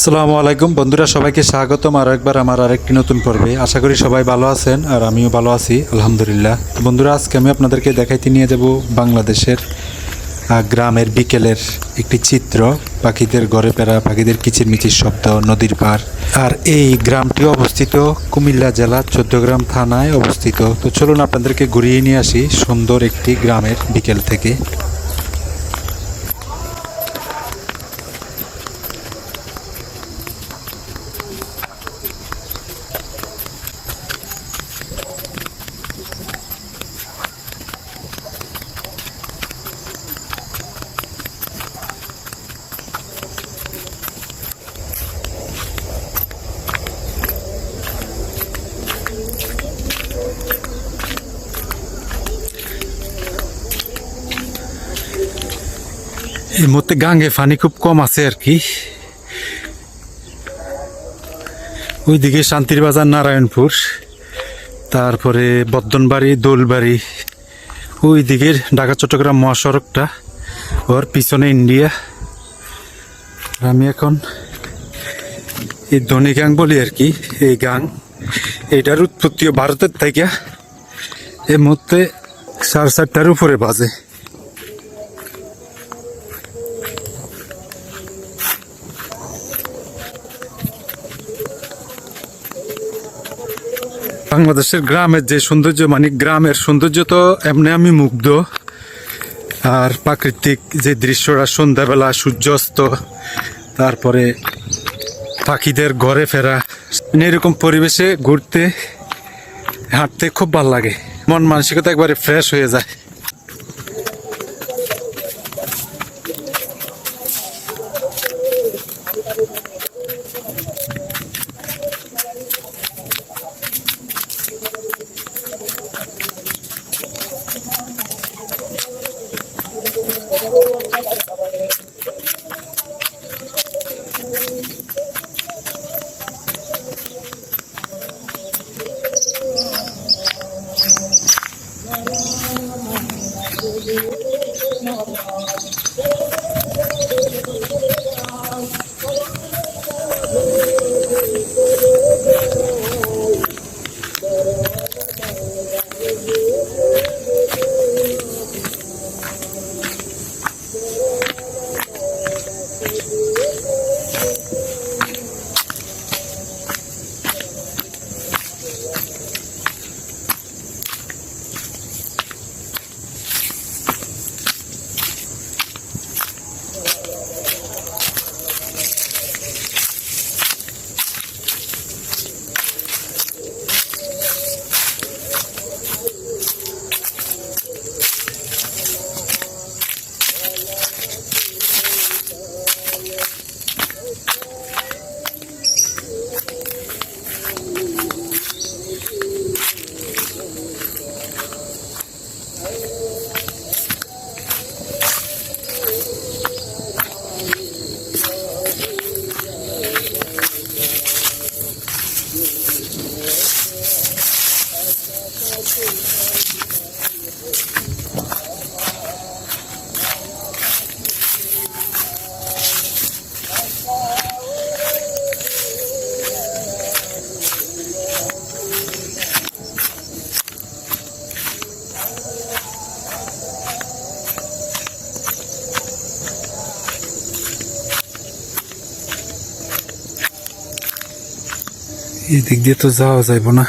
আসসালামু আলাইকুম। বন্ধুরা, সবাইকে স্বাগতম আর একবার আমার আরেকটি নতুন পর্বে। আশা করি সবাই ভালো আছেন আর আমিও ভালো আছি, আলহামদুলিল্লাহ। বন্ধুরা, আজকে আমি আপনাদেরকে দেখাইতে নিয়ে যাব বাংলাদেশের গ্রামের বিকেলের একটি চিত্র। পাখিদের ঘরে পেরা পাখিদের কিচিরমিচির শব্দ, নদীর পার আর এই গ্রামটি অবস্থিত কুমিল্লা জেলা, চোদ্দগ্রাম থানায় অবস্থিত। তো চলুন আপনাদেরকে ঘুরিয়ে নিয়ে আসি সুন্দর একটি গ্রামের বিকেল থেকে। এই মুহূর্তে গাঙ্গে পানি খুব কম আছে আর কি। ওইদিকে শান্তির বাজার নারায়ণপুর, তারপরে বর্ধনবাড়ি দোলবাড়ি ওই দিকের ঢাকা, চট্টগ্রাম মহাসড়কটা, ওর পিছনে ইন্ডিয়া। আমি এখন এই ধনী গাং বলি আর কি, এই গাং এটার উৎপত্তিও ভারতের থেকে এই মুহূর্তে সাড়ে চারটার উপরে বাজে। বাংলাদেশের গ্রামের যে সৌন্দর্য মানে গ্রামের সৌন্দর্য তো এমনি আমি মুগ্ধ। আর প্রাকৃতিক যে দৃশ্যটা সন্ধ্যাবেলা সূর্যাস্ত, তারপরে পাখিদের ঘরে ফেরা মানে এরকম পরিবেশে ঘুরতে, হাঁটতে খুব ভালো লাগে। মন মানসিকতা একবারে ফ্রেশ হয়ে যায়। এদিক দিয়ে তো যাওয়া যাইব না।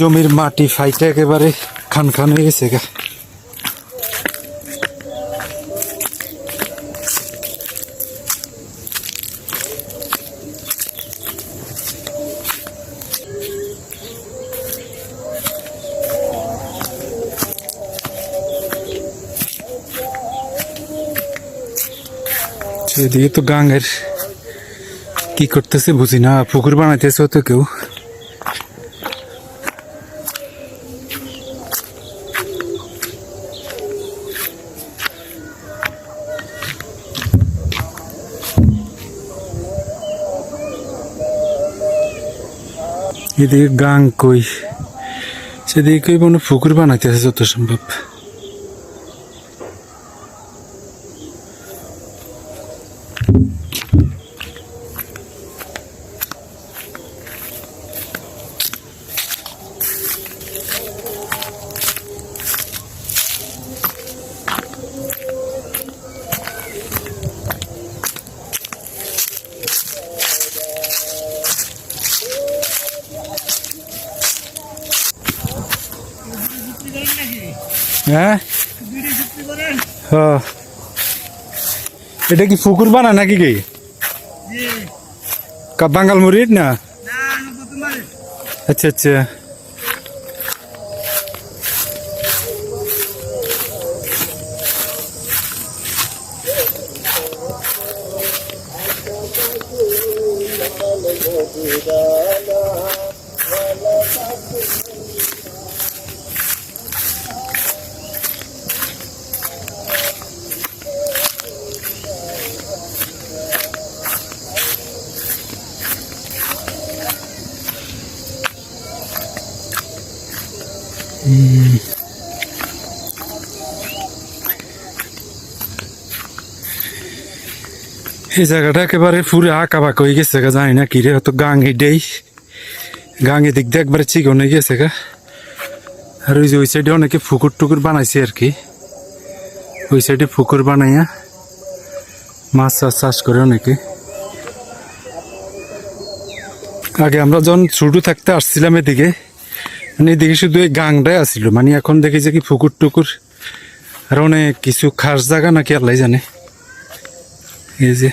জমির মাটি ফাইটা একেবারে খান খান হয়ে গেছে গা। এদিকে তো গাঙের কি করতেছে বুঝি না, পুকুর বানাইতেছে হয়তো কেউ। এদিকে গাং কই, সেদিকে কই মনে পুকুর বানাইতেছে যত সম্ভব। হ্যাঁ। এটা কি ফুকুর বানা নাকি কি? কা বাঙ্গাল মুড়ির না? আচ্ছা আচ্ছা। এই জায়গাটা একেবারে পুরো আঁকা বাঁকা হয়ে গেছে গা, জানি না কি রে হয়তো গাং এটাই গাং এদিক দিয়ে একবারে চিকন হয়ে গেছে গা। আর ওই যে ওই সাইডে অনেকে পুকুর টুকুর বানাইছে আর কি। ওই সাইডে পুকুর বানাইয়া মাছ চাষ চাষ করে অনেকে। আগে আমরা যখন ছোট থাকতে আসছিলাম এদিকে মানে এদিকে শুধু এই গাংটাই আসছিল মানে এখন দেখি যে কি পুকুর টুকুর আর অনেক কিছু খাস জায়গা নাকি আল্লাহ জানে। এই যে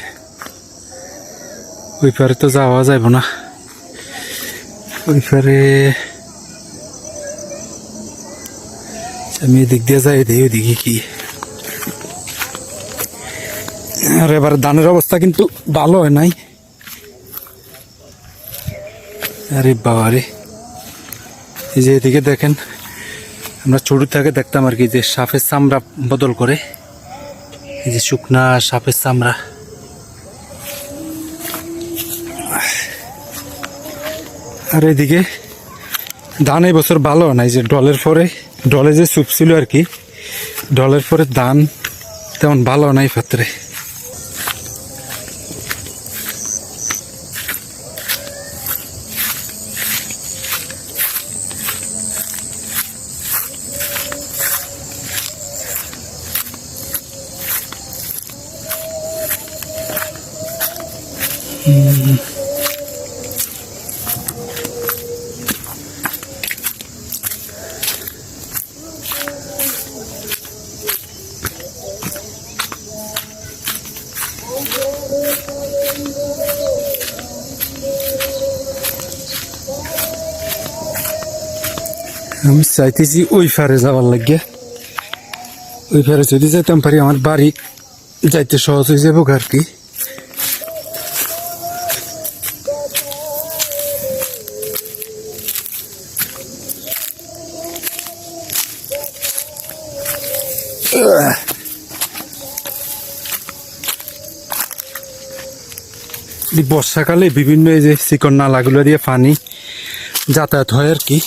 ওই পারে তো যাওয়া যাইব না। ওই পারে আমি এদিক দিয়ে যাই দেখি ওইদিকে কি। আর এবার ধানের অবস্থা কিন্তু ভালো হয় নাই। আরে বাবা রে এই যে এদিকে দেখেন, আমরা ছোট থেকে দেখতাম আর কি যে সাপের চামড়া বদল করে। এই যে শুকনা সাপের চামড়া। আর এদিকে ধান এই বছর ভালো নাই যে ডলের পরে, ডলে যে সুপ ছিল আর কি, ডলের পরে ধান তেমন ভালো নাই পাত্রে। საიტიზი უიფარე ზავალეგე უიფარე ზედი ზეთამფარი ამარ ბარი ზაიტე შოზე ზებო გარკი বর্ষাকালে বিভিন্ন এই যে চিকন নালাগুলো দিয়ে পানি যাতায়াত হয় আর কি।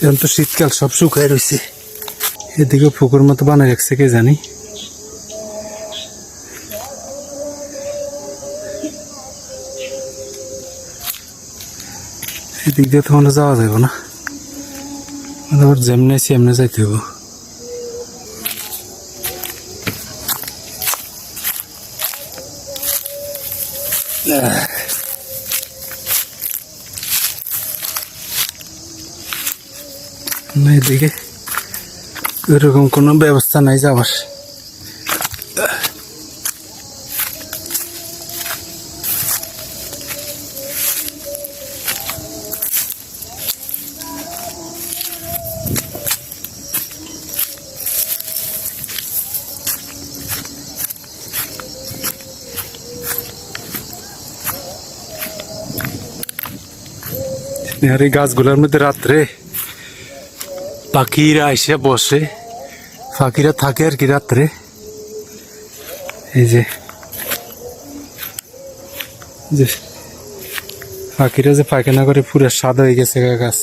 এখন তো শীতকাল সব শুকায় রয়েছে এদিকে পুকুর মতো বানায় রাখছে, কে জানি। এদিক দিয়ে তো মনে যাওয়া যাবে না। আবার যেমনি এমনি যাইতে হব এদিকে এরকম কোনো ব্যবস্থা নাই যাওয়ার। আর এই গাছগুলোর মধ্যে রাত্রে পাখিরা এসে বসে। পাখিরা থাকে আর কি রাত্রে। এই যে পাখিরা যে পায়খানা করে পুরো সাদা হয়ে গেছে গাছ।